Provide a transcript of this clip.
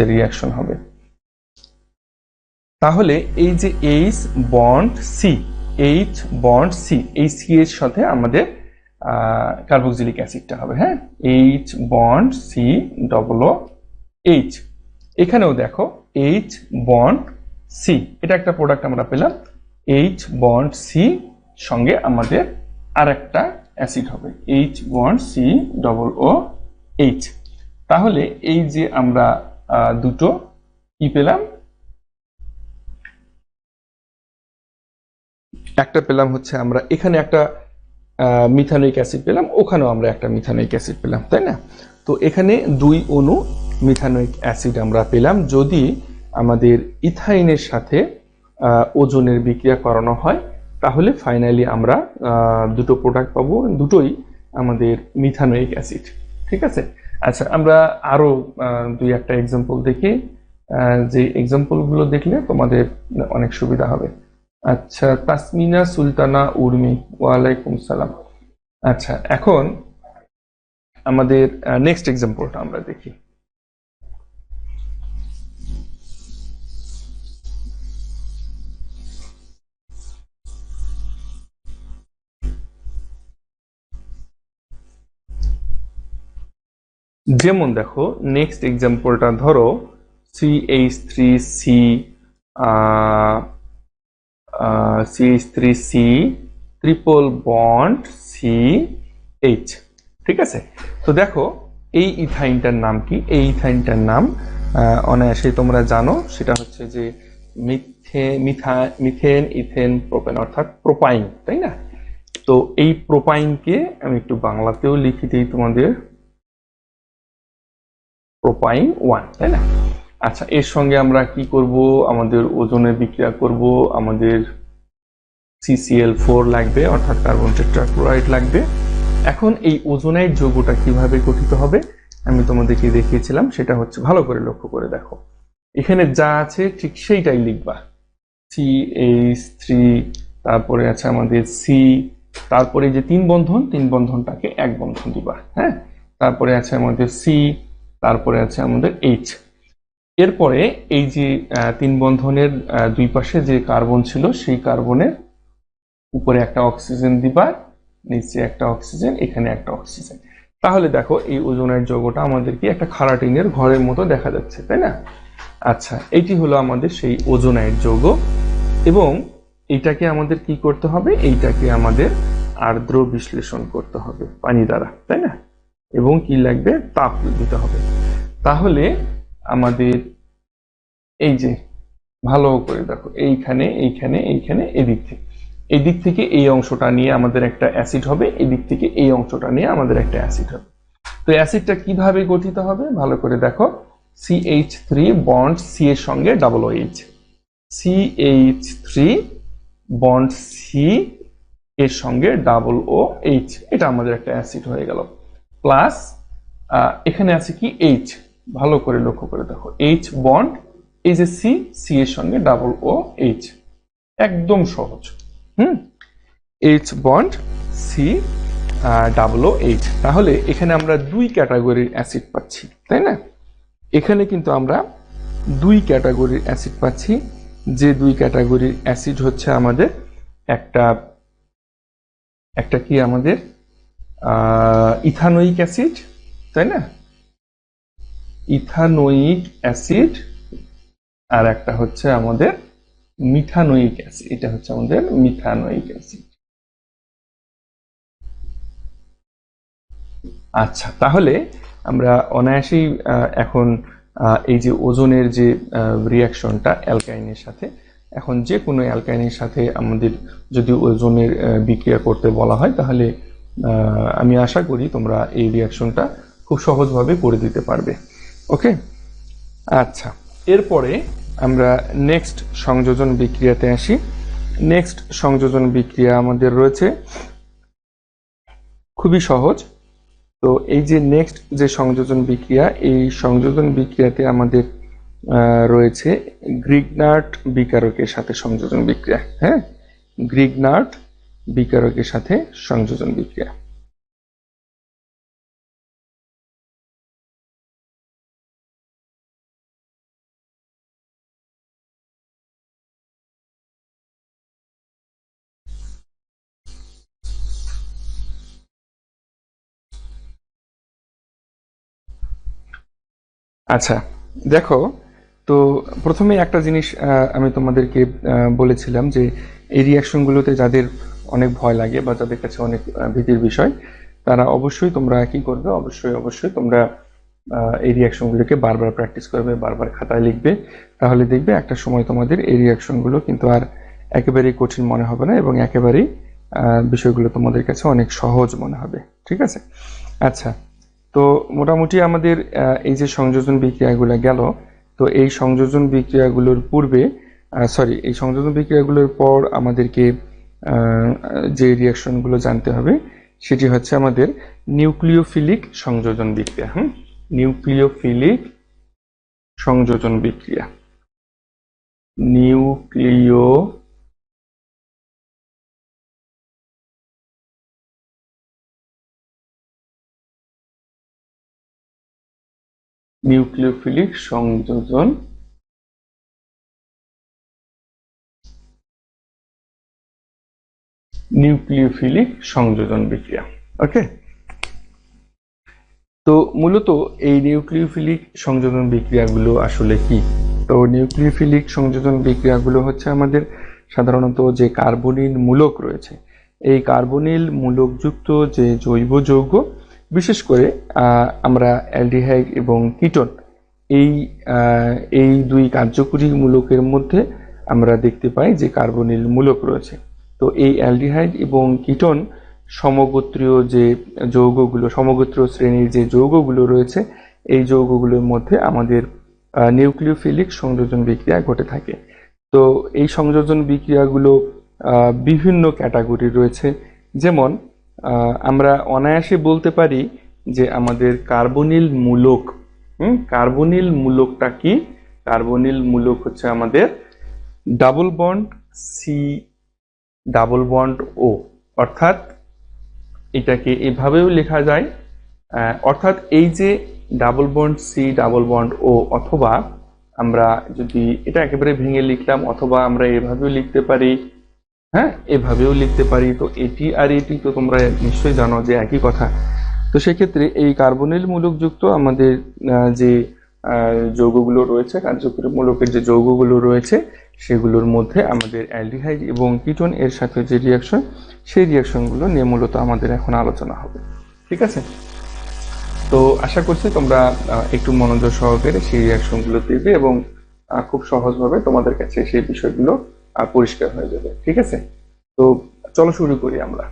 Reaction হবে। তাহলে এই যে H bond C H bond C এই সি এর সাথে আমাদের কার্বক্সিলিক অ্যাসিডটা হবে হ্যাঁ? H bond C double H এখানেও দেখো এইচ বন্ড সি এটা একটা প্রোডাক্ট আমরা পেলাম। এইচ বন্ড সি সঙ্গে আমাদের আর একটা অ্যাসিড হবে। H bond C double O H তাহলে এই যে আমরা দুটো কি পেলাম? একটা পেলাম হচ্ছে আমরা এখানে একটা মিথানোইক অ্যাসিড পেলাম, ওখানেও আমরা একটা মিথানোইক অ্যাসিড পেলাম, তাই না? তো এখানে দুই অণু মিথানোইক অ্যাসিড আমরা পেলাম, যদি আমাদের ইথাইনের সাথে ওজনের বিক্রিয়া করানো হয়, তাহলে ফাইনালি আমরা দুটো প্রোডাক্ট পাবো, দুটোই আমাদের মিথানোইক অ্যাসিড ঠিক আছে? আচ্ছা আমরা আরও দুই একটা এক্সাম্পল দেখি। যে যে এক্সাম্পলগুলো দেখলে তোমাদের অনেক সুবিধা হবে। আচ্ছা তাসমিনা সুলতানা উর্মি, ওয়ালাইকুম সালাম। আচ্ছা এখন আমাদের নেক্সট এক্সাম্পলটা আমরা দেখি। যেমন দেখো নেক্সট এক্সাম্পলটা ধরো C H three C C H three C triple bond C H ঠিক আছে? তো দেখো, এই ইথাইনটার নাম কি? এই ইথাইনটার নাম অনায়াসেই তোমরা জানো, সেটা হচ্ছে যে মিথে, মিথা, মিথেন, ইথেন, প্রোপেন, অর্থাৎ প্রোপাইন, তাই না? তো এই প্রোপাইনকে আমি একটু বাংলাতেও লিখে দিই তোমাদের। প্রোপাইন ওয়ান তাই না? আচ্ছা এর সঙ্গে আমরা কি করব? আমাদের ওজনের বিক্রিয়া করব, আমাদের সিসিএল ফোর লাগবে, অর্থাৎ কার্বন টেট্রাক্লোরাইড লাগবে। এখন এই ওজোনাইড যৌগটা কীভাবে গঠিত হবে, আমি তোমাদেরকে দেখিয়েছিলাম, সেটা হচ্ছে ভালো করে লক্ষ্য করে দেখো। এখানে যা আছে, ঠিক সেইটাই লিখবা। সি এইচ থ্রি তারপরে আছে আমাদের সি তারপরে যে তিন বন্ধন, তিন বন্ধনটাকে এক বন্ধন দিবা হ্যাঁ? তারপরে আছে আমাদের সি তারপরে আছে আমাদের এইচ এরপরে এই যে তিন বন্ধনের দুই পাশে যে কার্বন ছিল, সেই কার্বনের উপরে একটা অক্সিজেন দিবা, নিচে একটা অক্সিজেন এখানে একটা অক্সিজেন তাহলে দেখো, এই ওজনের যৌগটা আমাদের কি একটা খারাটিনের ঘরের মতো দেখা যাচ্ছে, তাই না? আচ্ছা এটি হলো আমাদের সেই ওজোনাইড যৌগ, এবং এইটাকে আমাদের কি করতে হবে? এইটাকে আমাদের আর্দ্র বিশ্লেষণ করতে হবে, পানি দ্বারা, তাই না? এবং কি লাগবে? তাপ দিতে হবে। তাহলে আমাদের এই যে, ভালো করে দেখো, এইখানে এইখানে এইখানে, এদিক থেকে। এই দিক থেকে এই অংশটা নিয়ে আমাদের একটা অ্যাসিড হবে এই দিক থেকে এই অংশটা নিয়ে আমাদের একটা অ্যাসিড হবে। তো অ্যাসিডটা কীভাবে গঠিত হবে? ভালো করে দেখো। সিএইচ থ্রি বন্ড সি এর সঙ্গে double O H CH three bond C এর সঙ্গে ডাবল ও এইচ এটা আমাদের একটা অ্যাসিড হয়ে গেল। প্লাস এখানে আছে কি এইচ ভালো করে লক্ষ্য করে দেখো। এইচ বন্ড এই যে সি সি এর সঙ্গে ডাবল ও এইচ একদম সহজ। হুম? H bond C double O H তাহলে এখানে আমরা দুই ক্যাটাগরির অ্যাসিড পাচ্ছি, তাই না? এখানে কিন্তু আমরা দুই ক্যাটাগরির অ্যাসিড পাচ্ছি। যে দুই ক্যাটাগরির অ্যাসিড হচ্ছে আমাদের একটা একটা কি আমাদের? ইথানোইক অ্যাসিড, তাই না? ইথানোইক অ্যাসিড আর একটা হচ্ছে আমাদের মিথানোইক অ্যাসিড, এটা হচ্ছে আমাদের মিথানোইক অ্যাসিড। আচ্ছা তাহলে আমরা অনায়াসেই এখন এই যে ওজনের যে রিয়াকশনটা অ্যালকাইনের সাথে, এখন যে কোনো অ্যালকাইনের সাথে আমাদের যদি ওজনের বিক্রিয়া করতে বলা হয়, তাহলে আমি আশা করি তোমরা এই রিয়াকশনটা খুব সহজভাবে করে দিতে পারবে। ওকে আচ্ছা এরপরে আমরা নেক্সট সংযোজন বিক্রিয়াতে আসি। নেক্সট সংযোজন বিক্রিয়া আমাদের রয়েছে। খুবই সহজ। তো এই যে নেক্সট যে সংযোজন বিক্রিয়া, এই সংযোজন বিক্রিয়াতে আমাদের রয়েছে গ্রিগনার্ট বিকারকের সাথে সংযোজন বিক্রিয়া। হ্যাঁ? গ্রিগনার্ট বিকারকের সাথে সংযোজন বিক্রিয়া। আচ্ছা দেখো, তো প্রথমে একটা জিনিস আমি তোমাদেরকে বলেছিলাম যে এই রিয়াকশনগুলোতে যাদের অনেক ভয় লাগে বা যাদের কাছে অনেক ভীতির বিষয়, তারা অবশ্যই তোমরা কি করবে? অবশ্যই অবশ্যই তোমরা এই রিয়াকশনগুলোকে বারবার প্র্যাকটিস করবে, বারবার খাতায় লিখবে। তাহলে দেখবে একটা সময় তোমাদের এই রিয়াকশনগুলো কিন্তু আর একেবারেই কঠিন মনে হবে না এবং একেবারেই বিষয়গুলো তোমাদের কাছে অনেক সহজ মনে হবে। ঠিক আছে? আচ্ছা তো মোটামুটি আমাদের এই যে সংযোজন বিক্রিয়াগুলো গেল, তো এই সংযোজন বিক্রিয়াগুলোর পূর্বে সরি এই সংযোজন বিক্রিয়াগুলোর পর আমাদেরকে যে রিয়াকশনগুলো জানতে হবে, সেটি হচ্ছে আমাদের নিউক্লিওফিলিক সংযোজন বিক্রিয়া, হুম? নিউক্লিওফিলিক সংযোজন বিক্রিয়া। নিউক্লিও নিউক্লিওফিলিক সংযোজন নিউক্লিওফিলিক সংযোজন বিক্রিয়া। ওকে তো মূলত এই নিউক্লিওফিলিক সংযোজন বিক্রিয়াগুলো আসলে কি? তো নিউক্লিওফিলিক সংযোজন বিক্রিয়াগুলো হচ্ছে আমাদের সাধারণত যে কার্বনিল মূলক রয়েছে, এই কার্বনিল মূলকযুক্ত যে জৈব যৌগ, বিশেষ করে আমরা অ্যালডিহাইড এবং কিটন, এই এই দুই কার্যকরী মূলকের মধ্যে আমরা দেখতে পাই যে কার্বনিল মূলক রয়েছে। তো এই অ্যালডিহাইড এবং কিটোন সমগোত্রীয় যে যৌগগুলো, সমগোত্রীয় শ্রেণির যে যৌগগুলো রয়েছে, এই যৌগগুলোর মধ্যে আমাদের নিউক্লিওফিলিক সংযোজন বিক্রিয়া ঘটে থাকে। তো এই সংযোজন বিক্রিয়াগুলো বিভিন্ন ক্যাটাগরি রয়েছে। যেমন আমরা অনায়াসে বলতে পারি যে আমাদের কার্বনিল মূলক কার্বনিল মূলকটা কি? কার্বনিল মূলক হচ্ছে আমাদের double bond C double bond O অর্থাৎ এটাকে এভাবেও লেখা যায় অর্থাৎ এই যে double bond C double bond O অথবা আমরা যদি এটা একেবারে ভেঙে লিখলাম, অথবা আমরা এভাবেও লিখতে পারি হ্যাঁ এভাবেও লিখতে পারি, তো এটি আর এটি তো তোমরা নিশ্চয়ই জানো যে একই কথা। তো সেক্ষেত্রে এই কার্বনিল মূলকযুক্ত আমাদের যে যৌগগুলো রয়েছে, কার্যকরী মূলকের যে যৌগগুলো রয়েছে সেগুলোর মধ্যে আমাদের অ্যালডিহাইড এবং কিটোন এর সাথে যে রিয়াকশন সেই রিয়াকশনগুলো নিয়ে মূলত আমাদের এখন আলোচনা হবে। ঠিক আছে? তো আশা করছি তোমরা একটু মনোযোগ সহকারে সেই রিয়াকশনগুলো দেবে এবং খুব সহজভাবে তোমাদের কাছে সেই বিষয়গুলো পরিষ্কার হয়ে যাবে। ঠিক আছে? তো চলো শুরু করি আমরা।